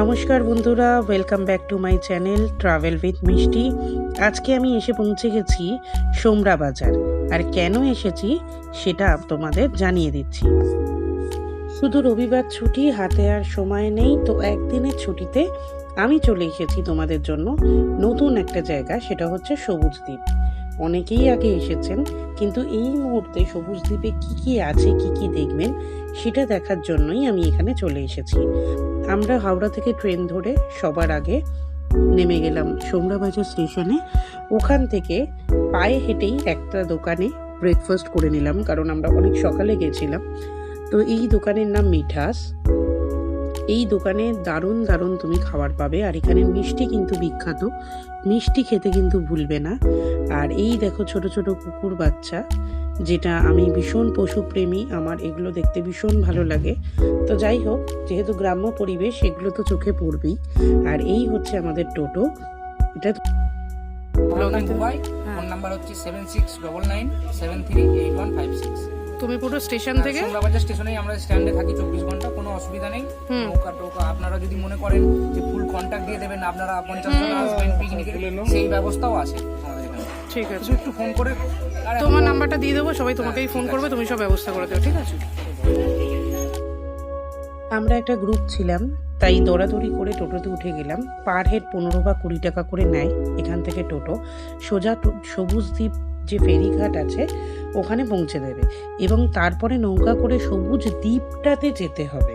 নমস্কার বন্ধুরা welcome back to my channel travel with Mishti আজকে আমি এসে পৌঁছে গেছি সোমরা বাজার। আর কেন এসেছি সেটা তোমাদের জানিয়ে দিচ্ছি। শুধু রবিবার ছুটি, হাতে আর সময় নেই, তো একদিনের ছুটিতে আমি চলে এসেছি তোমাদের জন্য নতুন একটা জায়গা, সেটা হচ্ছে সবুজ দ্বীপ। অনেকেই আগে এসেছেন, কিন্তু এই মুহূর্তে সবুজ দ্বীপে কী কী আছে, কী কী দেখবেন, সেটা দেখার জন্যই আমি এখানে চলে এসেছি। আমরা হাওড়া থেকে ট্রেন ধরে সবার আগে নেমে গেলাম সোমরাবাজার স্টেশনে। ওখান থেকে পায়ে হেঁটেই একটা দোকানে ব্রেকফাস্ট করে নিলাম, কারণ আমরা অনেক সকালে গেছিলাম। তো এই দোকানের নাম মিঠাস। এই দোকানে দারুণ দারুণ তুমি খাবার পাবে, আর এখানে মিষ্টি কিন্তু বিখ্যাত। মিষ্টি খেতে কিন্তু ভুলবে না। আর এই দেখো ছোট ছোট কুকুর বাচ্চা যেটা আমি ভীষণ পশুপ্রেমী আমার এগুলো দেখতে ভীষণ ভালো লাগে। তো যাই হোক যেহেতু গ্রাম্য পরিবেশ এগুলো তো চোখে পড়বেই। আর এই হচ্ছে আমাদের টোটো। এটা। ফোন নাম্বার হচ্ছে seven six double nine seven three eight one five six তুমি পুরো স্টেশন থেকে সোমরাবাজার স্টেশনেই আমরা স্ট্যান্ডে থাকি চব্বিশ ঘণ্টা কোনো অসুবিধা নেই। হুম। নৌকা টোকা আপনারা যদি মনে করেন যে ফুল কন্ট্যাক্ট দিয়ে দেবেন আপনারা পঞ্চাশ আসবেন সেই ব্যবস্থাও আছে। ঠিক আছে। একটু ফোন করে তোমার নাম্বারটা দিয়ে দেবো, সবাই তোমাকেই ফোন করবে, তুমি সব ব্যবস্থা করে দেবো ঠিক আছে? আমরা একটা গ্রুপ ছিলাম, তাই দৌড়াদৌড়ি করে টোটোতে উঠে গেলাম। পার হেড পনেরো বা কুড়ি টাকা করে নেয় এখান থেকে টোটো। সোজা সবুজ দ্বীপ যে ফেরিঘাট আছে, ওখানে পৌঁছে দেবে। এবং তারপরে নৌকা করে সবুজ দ্বীপটাতে যেতে হবে।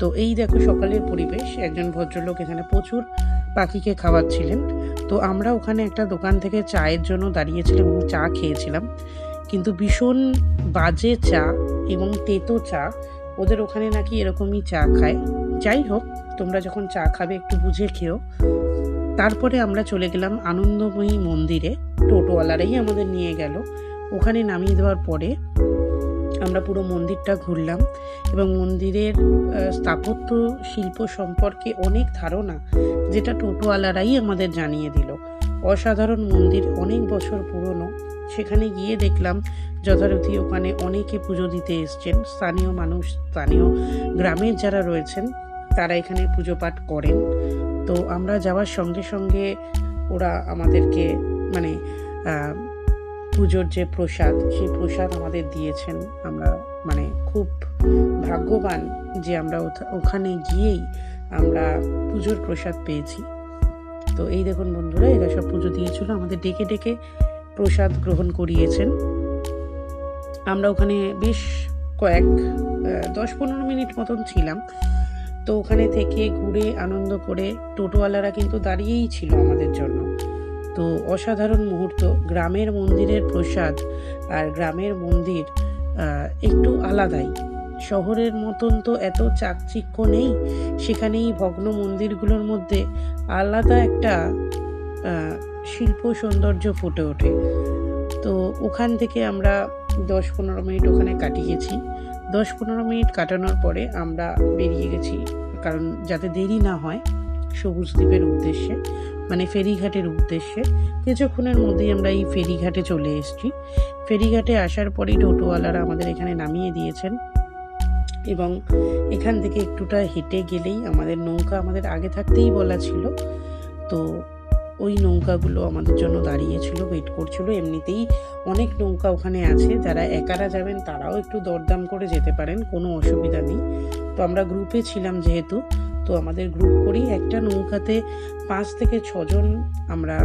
তো এই দেখো সকালের পরিবেশ, একজন ভদ্রলোক এখানে প্রচুর পাখিকে খাওয়াচ্ছিলেন। তো আমরা ওখানে একটা দোকান থেকে চায়ের জন্য দাঁড়িয়েছিলাম এবং চা খেয়েছিলাম। কিন্তু ভীষণ বাজে চা এবং তেতো চা, ওদের ওখানে নাকি এরকমই চা খায়। যাই হোক, তোমরা যখন চা খাবে একটু বুঝে খেও। তারপরে আমরা চলে গেলাম আনন্দময়ী মন্দিরে। টোটোওয়ালারাই আমাদের নিয়ে গেল। ওখানে নামিয়ে দেওয়ার পরে আমরা পুরো মন্দিরটা ঘুরলাম এবং মন্দিরের স্থাপত্য শিল্প সম্পর্কে অনেক ধারণা যেটা টোটোওয়ালারাই আমাদের জানিয়ে দিল। অসাধারণ মন্দির, অনেক বছর পুরনো। সেখানে গিয়ে দেখলাম যথারীতি ওখানে অনেকে পুজো দিতে এসছেন। স্থানীয় মানুষ, স্থানীয় গ্রামের যারা রয়েছেন, তারা এখানে পুজো পাঠ করেন। তো আমরা যাওয়ার সঙ্গে সঙ্গে ওরা আমাদেরকে মানে পুজোর যে প্রসাদ, সেই প্রসাদ আমাদের দিয়েছেন। আমরা মানে খুব ভাগ্যবান যে আমরা ওখানে গিয়েই আমরা পুজোর প্রসাদ পেয়েছি। তো এই দেখুন বন্ধুরা, এরা সব পুজো দিয়েছিল। আমাদের ডেকে ডেকে প্রসাদ গ্রহণ করিয়েছেন। আমরা ওখানে বেশ কয়েক দশ পনেরো মিনিট মতন ছিলাম। তো ওখানে থেকে ঘুরে আনন্দ করে টোটোওয়ালারা কিন্তু দাঁড়িয়েই ছিল আমাদের জন্য। তো অসাধারণ মুহূর্ত। গ্রামের মন্দিরের প্রসাদ আর গ্রামের মন্দির একটু আলাদাই। শহরের মতন তো এত চাকচিক্য নেই, সেখানেই ভগ্ন মন্দিরগুলোর মধ্যে আলাদা একটা শিল্প সৌন্দর্য ফুটে ওঠে। তো ওখান থেকে আমরা দশ পনেরো মিনিট ওখানে কাটিয়েছি। দশ পনেরো মিনিট কাটানোর পরে আমরা বেরিয়ে গেছি। কারণ যাতে দেরি না হয়, সবুজ দ্বীপের উদ্দেশ্যে। মানে ফেরিঘাটের উদ্দেশ্যে, কিছুক্ষণের মধ্যেই আমরা এই ফেরিঘাটে চলে এসেছি। ফেরিঘাটে আসার পরেই টোটোওয়ালারা আমাদের এখানে নামিয়ে দিয়েছেন এবং এখান থেকে একটুটা হেঁটে গেলেই আমাদের নৌকা আমাদের আগে থাকতেই বলা ছিল। তো ওই নৌকাগুলো আমাদের জন্য দাঁড়িয়েছিল ওয়েট করছিল। এমনিতেই অনেক নৌকা ওখানে আছে, যারা একারা যাবেন তারাও একটু দরদাম করে যেতে পারেন, কোনো অসুবিধা নেই। তো আমরা গ্রুপে ছিলাম যেহেতু তো আমাদের গ্রুপ করেই একটা নৌকাতে পাঁচ থেকে ছজন আমরা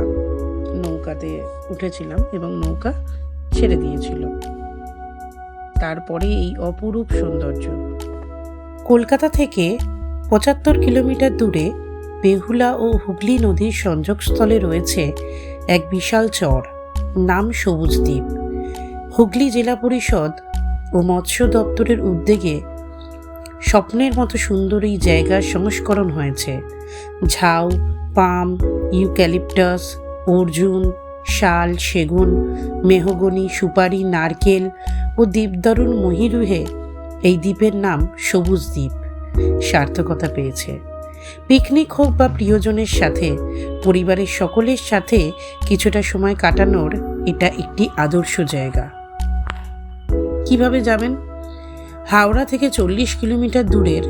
নৌকাতে উঠেছিলাম এবং নৌকা ছেড়ে দিয়েছিল। তারপরে এই অপরূপ সৌন্দর্য। কলকাতা থেকে পঁচাত্তর কিলোমিটার দূরে বেহুলা ও হুগলি নদীর সংযোগস্থলে রয়েছে এক বিশাল চর, নাম সবুজ দ্বীপ। হুগলি জেলা পরিষদ ও মৎস্য দপ্তরের উদ্যোগে স্বপ্নের মতো সুন্দর এই জায়গার সংস্করণ হয়েছে। ঝাউ, পাম, ইউক্যালিপটাস, অর্জুন, শাল, সেগুন, মেহগনি, সুপারি, নারকেল ও দ্বীপদারুণ মহিরুহে এই দ্বীপের নাম সবুজ দ্বীপ। সার্থকতা পেয়েছে। পিকনিক হোক বা প্রিয়জনের সাথে, পরিবারের সকলের সাথে কিছুটা সময় কাটানোর এটা একটি আদর্শ জায়গা। কীভাবে যাবেন? হাওড়া থেকে চল্লিশ কিলোমিটার দূরের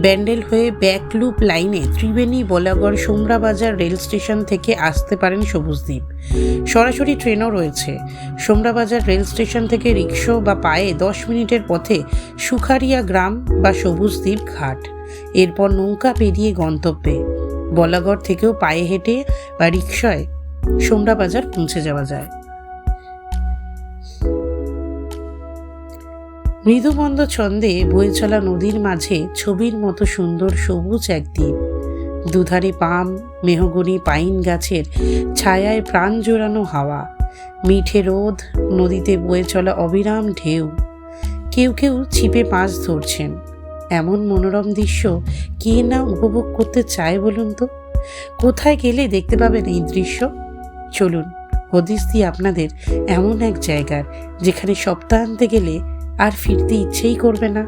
ব্যান্ডেল হয়ে ব্যাকলুপ লাইনে ত্রিবেণী, বলাগড়, সোমরাবাজার রেল স্টেশন থেকে আসতে পারেন সবুজদ্বীপ সরাসরি ট্রেনও রয়েছে। সোমরাবাজার রেল স্টেশন থেকে রিক্সো বা পায়ে দশ মিনিটের পথে সুখারিয়া গ্রাম বা সবুজদ্বীপ ঘাট। এরপর নৌকা পেরিয়ে গন্তব্যে। বলাগড় থেকেও পায়ে হেঁটে বা রিক্সায় সোমরাবাজার পৌঁছে যাওয়া যায়। মৃদুমন্দ ছন্দে বয়ে চলা নদীর মাঝে ছবির মতো সুন্দর সবুজ এক দ্বীপ। দুধারে পাম, মেহগনি, পাইন গাছের ছায়ায় প্রাণ জোড়ানো হাওয়া। মিঠে রোদ, নদীতে বয়ে চলা অবিরাম ঢেউ। কেউ কেউ ছিপে মাছ ধরছেন। এমন মনোরম দৃশ্য কে না উপভোগ করতে চায় বলুন তো? কোথায় গেলে দেখতে পাবেন এই দৃশ্য? চলুন, হদিস দিই আপনাদের এমন এক জায়গার, যেখানে সপ্তাহান্তে গেলে আর ফিরতে ইচ্ছেই করবে না।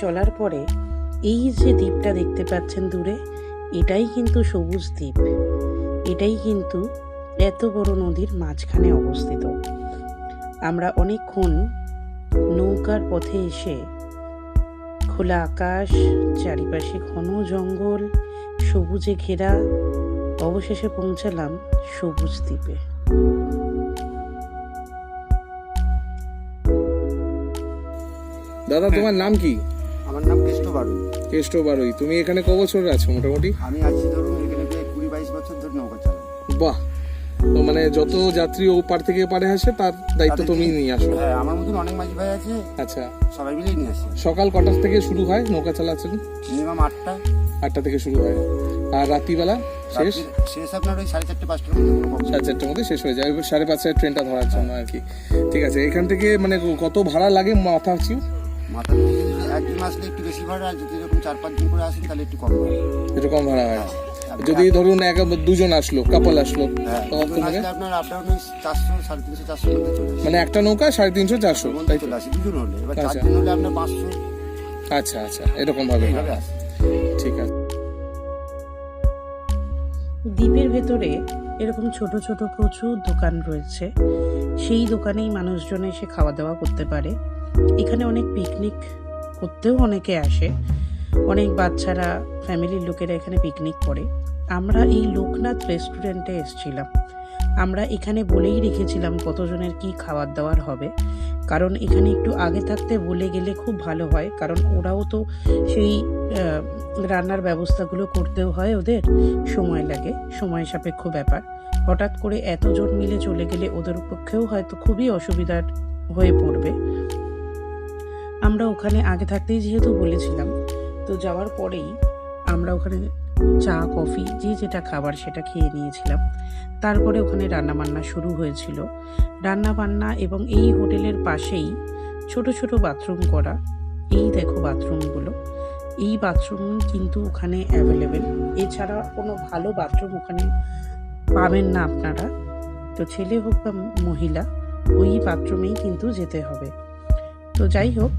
চলার পরে এই যে দ্বীপটা দেখতে পাচ্ছেন দূরে এটাই কিন্তু সবুজ দ্বীপ। এটাই কিন্তু এত বড় নদীর মাঝখানে অবস্থিত। আমরা অনেকক্ষণ নৌকার পথে এসে খোলা আকাশ চারিপাশে ঘন জঙ্গল সবুজে ঘেরা অবশেষে পৌঁছালাম সবুজ দ্বীপে। দাদা তোমার নাম কি? আমার নাম কৃষ্ণ বারুই। কেষ্ট বারুই। তুমি এখানে ক বছর আছো মোটামুটি? আমি আছি ধরুন এখানে প্রায় কুড়ি বাইশ বছর ধরে নৌকা চালাই। বাহ। তো মানে যত যাত্রী ও পার থেকে পারে আসে তার দায়িত্ব তুমি নিয়ে আসো। হ্যাঁ আমার মতন অনেক মাঝি ভাই আছে আচ্ছা। সবাই মিলেই নিয়ে আসি। সকাল কটার থেকে শুরু হয় নৌকা চালাচ্ছেন মিনিমাম আটটা। আটটা থেকে শুরু হয়। আর রাত্রিবেলা শেষ? রাত্রির- শেষ আপনার ওই সাড়ে চারটে পাঁচটার মধ্যে সাড়ে চারটার মধ্যে শেষ হয়ে যায়। এবার সাড়ে পাঁচটায় ট্রেনটা ধরার জন্য আর কি। ঠিক আছে এখান থেকে মানে কত ভাড়া লাগে মাথা নেই। মাথা একদিন আসলে একটু বেশি ভাড়া আর যদি এরকম চার পাঁচ দিন করে আসেন তাহলে একটু কম ভাড়া একটু কম ভাড়া হয়। হ্যাঁ। যদি ধরুন এক দুজন আসলো কাপল আসলো হ্যাঁ আপনার আপ ডাউন চারশো সাড়ে তিনশো আসে। মানে একটা নৌকা সাড়ে তিনশো চারশো তাই চলে আসে দুজন হলে। এবার আচ্ছা। চারজন হলে আপনার পাঁচশো। আচ্ছা আচ্ছা এরকম ভাবে ঠিক আছে। দ্বীপের ভেতরে এরকম ছোট ছোট প্রচুর দোকান রয়েছে। সেই দোকানেই মানুষজন এসে খাওয়া দাওয়া করতে পারে। এখানে অনেক পিকনিক করতেও অনেকে আসে। অনেক বাচ্চারা ফ্যামিলির লোকেরা এখানে পিকনিক করে। আমরা এই লোকনাথ রেস্টুরেন্টে এসেছিলাম। আমরা এখানে বলেই রেখেছিলাম কতজনের কি খাবার দাবার হবে। কারণ এখানে একটু আগে থাকতে বলে গেলে খুব ভালো হয়। কারণ ওরাও তো সেই রান্নার ব্যবস্থাগুলো করতেও হয় ওদের। সময় লাগে, সময় সাপেক্ষ ব্যাপার। হঠাৎ করে এতজন মিলে চলে গেলে ওদের পক্ষেও হয়তো খুবই অসুবিধার হয়ে পড়বে। আমরা ওখানে আগে থাকতেই যেহেতু বলেছিলাম, তো যাওয়ার পরেই আমরা ওখানে চা, কফি, যে যেটা খাবার সেটা খেয়ে নিয়েছিলাম। তারপরে ওখানে রান্নাবান্না শুরু হয়েছিল। রান্নাবান্না এবং এই হোটেলের পাশেই ছোট ছোট বাথরুম করা। এই দেখো বাথরুমগুলো। এই বাথরুম কিন্তু ওখানে অ্যাভেলেবেল। এছাড়া কোনো ভালো বাথরুম ওখানে পাবেন না আপনারা। তো ছেলে হোক বা মহিলা, ওই বাথরুমেই কিন্তু যেতে হবে। তো যাই হোক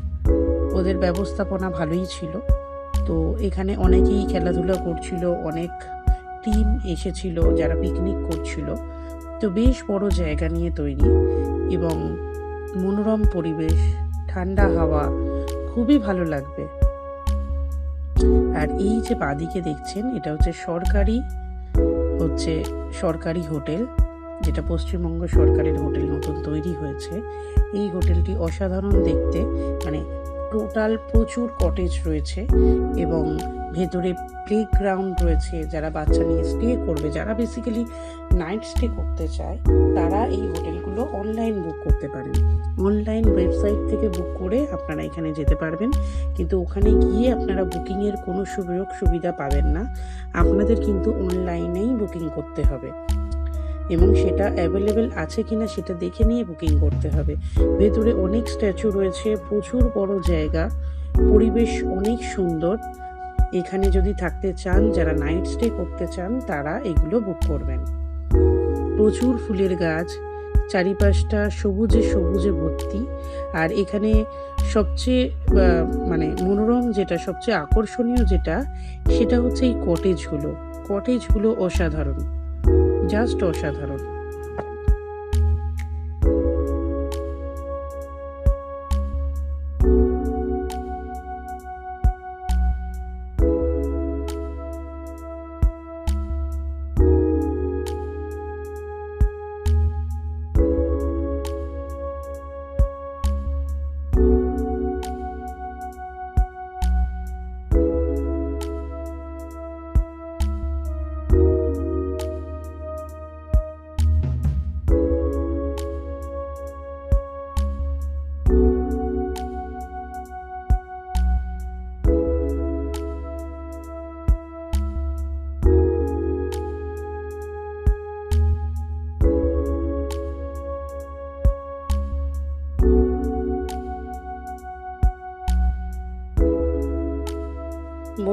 ওদের ব্যবস্থাপনা ভালোই ছিল। তো এখানে অনেকেই খেলাধুলা করছিল, অনেক টিম এসেছিল যারা পিকনিক করছিল। তো বেশ বড় জায়গা নিয়ে তৈরি এবং মনোরম পরিবেশ, ঠান্ডা হাওয়া, খুবই ভালো লাগবে। আর এই যে বাদিকে দেখছেন, এটা হচ্ছে সরকারি হচ্ছে সরকারি হোটেল, যেটা পশ্চিমবঙ্গ সরকারের হোটেল নতুন তৈরি হয়েছে। এই হোটেলটি অসাধারণ দেখতে। মানে টোটাল প্রচুর কটেজ রয়েছে এবং ভেতরে প্লে গ্রাউন্ড রয়েছে। যারা বাচ্চা নিয়ে স্টে করবে, যারা বেসিক্যালি নাইট স্টে করতে চায়, তারা এই হোটেলগুলো অনলাইন বুক করতে পারেন। অনলাইন ওয়েবসাইট থেকে বুক করে আপনারা এখানে যেতে পারবেন। কিন্তু ওখানে গিয়ে আপনারা বুকিংয়ের কোনো সুযোগ সুবিধা পাবেন না। আপনাদের কিন্তু অনলাইনেই বুকিং করতে হবে। এবং সেটা অ্যাভেলেবেল আছে কি না সেটা দেখে নিয়ে বুকিং করতে হবে। ভেতরে অনেক স্ট্যাচু রয়েছে, প্রচুর বড় জায়গা, পরিবেশ অনেক সুন্দর। এখানে যদি থাকতে চান, যারা নাইট স্টে করতে চান, তারা এগুলো বুক করবেন। প্রচুর ফুলের গাছ, চারিপাশটা সবুজে সবুজে ভর্তি। আর এখানে সবচেয়ে মানে মনোরম যেটা, সবচেয়ে আকর্ষণীয় যেটা, সেটা হচ্ছে এই কটেজগুলো কটেজগুলো অসাধারণ। জাস্ট অসাধারণ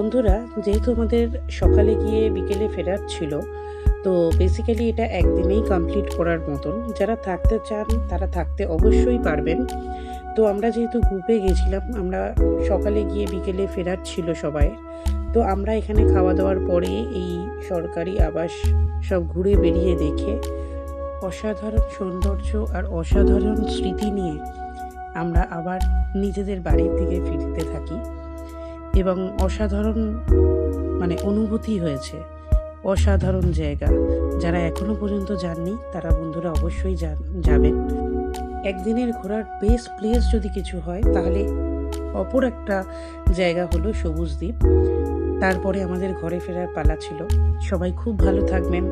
বন্ধুরা, যেহেতু আমাদের সকালে গিয়ে বিকেলে ফেরার ছিল, তো বেসিক্যালি এটা একদিনেই কমপ্লিট করার মতন। যারা থাকতে চান, তারা থাকতে অবশ্যই পারবেন। তো আমরা যেহেতু গ্রুপে গেছিলাম, আমরা সকালে গিয়ে বিকেলে ফেরার ছিল সবাই। তো আমরা এখানে খাওয়া দাওয়ার পরে এই সরকারি আবাস সব ঘুরে বেরিয়ে দেখে অসাধারণ সৌন্দর্য আর অসাধারণ স্মৃতি নিয়ে আমরা আবার নিজেদের বাড়ির দিকে ফিরতে থাকি। এবং অসাধারণ মানে অনুভূতি হয়েছে। অসাধারণ জায়গা। যারা এখনও পর্যন্ত যাননি, তারা বন্ধুরা অবশ্যই যাবেন। একদিনের ঘোরার বেস্ট প্লেস যদি কিছু হয়, তাহলে অপর একটা জায়গা হলো সবুজ দ্বীপ। তারপরে আমাদের ঘরে ফেরার পালা ছিল। সবাই খুব ভালো থাকবেন,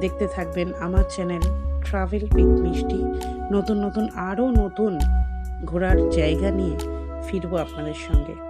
দেখতে থাকবেন আমার চ্যানেল ট্রাভেল উইথ মিষ্টি নতুন নতুন, আরও নতুন ঘোরার জায়গা নিয়ে ফিরবো আপনাদের সঙ্গে।